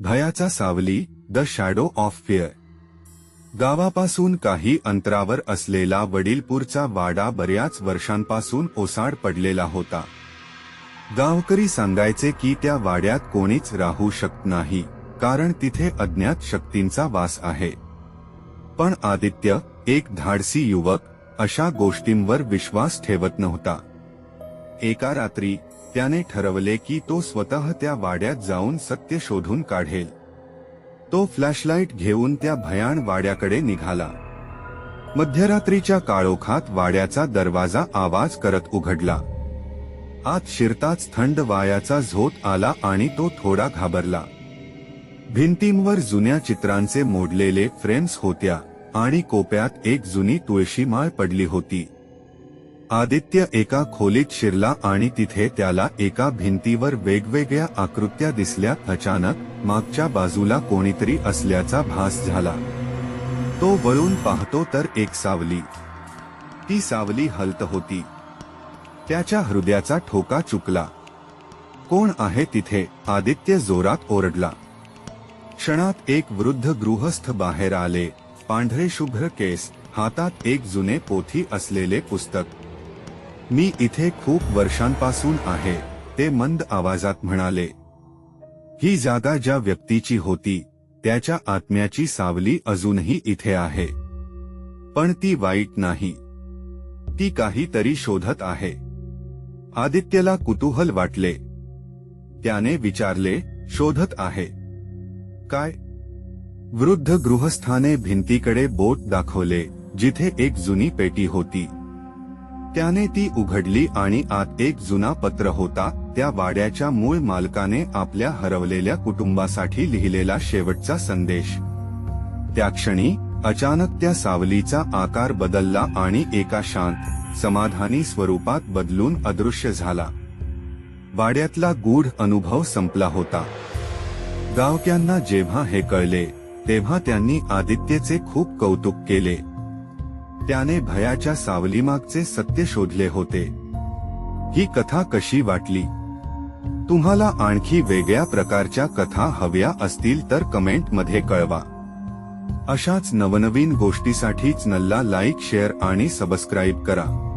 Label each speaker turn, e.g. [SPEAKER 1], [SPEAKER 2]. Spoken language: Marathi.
[SPEAKER 1] भयाचा सावली द शॅडो ऑफ फिअर गावापासून काही अंतरावर असलेला वडीलपूरचा वाडा बऱ्याच वर्षांपासून ओसाड पडलेला होता. गावकरी सांगायचे की त्या वाड्यात कोणीच राहू शकत नाही कारण तिथे अज्ञात शक्तींचा वास आहे. पण आदित्य एक धाडसी युवक अशा गोष्टींवर विश्वास ठेवत नव्हता. एका रात्री त्याने ठरवले की तो स्वतः त्या वाड्यात जाऊन सत्य शोधून काढेल. तो फ्लॅशलाईट घेऊन त्या भयाण वाड्याकडे निघाला. मध्यरात्रीच्या काळोखात वाड्याचा दरवाजा आवाज करत उघडला. आत शिरताच थंड वायाचा झोत आला आणि तो थोडा घाबरला. भिंतींवर जुन्या चित्रांचे मोडलेले फ्रेम्स होत्या आणि कोप्यात एक जुनी तुळशी माळ पडली होती. आदित्य एका खोलीत शिरला आणि तिथे त्याला एका भिंतीवर वेगवेगळ्या आकृत्या दिसल्या. अचानक मागच्या बाजूला कोणीतरी असल्याचा भास झाला. तो वळून पाहतो तर एक सावली. ती सावली हलत होती. त्याच्या हृदयाचा ठोका चुकला. कोण आहे तिथे? आदित्य जोरात ओरडला. क्षणात एक वृद्ध गृहस्थ बाहेर आले. पांढरे शुभ्र केस हातात एक जुने पोथी असलेले पुस्तक. मी इथे खूप वर्षांपासून आहे ते मंद आवाजात म्हणाले. ही जागा ज्या व्यक्तीची होती त्याच्या आत्म्याची सावली अजूनही इथे आहे. पण ती वाईट नाही. ती काहीतरी शोधत आहे. आदित्यला कुतूहल वाटले. त्याने विचारले शोधत आहे. काय? वृद्ध गृहस्थाने भिंतीकडे बोट दाखवले जिथे एक जुनी पेटी होती. त्याने ती उघडली आणि आत एक जुना पत्र होता त्या वाड्याच्या मूळ मालकाने आपल्या हरवलेल्या कुटुंबासाठी लिहिलेला शेवटचा संदेश. त्या क्षणी अचानक त्या सावलीचा आकार बदलला आणि एका शांत समाधानी स्वरूपात बदलून अदृश्य झाला. वाड्यातला गूढ अनुभव संपला होता. गावक्यांना जेव्हा हे कळले तेव्हा त्यांनी आदित्यचे खूप कौतुक केले. त्याने भयाच्या सावलीमागचे सत्य शोधले होते. ही कथा कशी वाटली? तुम्हाला आणखी वेगळ्या प्रकारच्या कथा हव्या असतील तर कमेंटमध्ये कळवा. अशाच नवनवीन गोष्टीसाठीच नल्ला लाईक शेअर आणि सबस्क्राईब करा.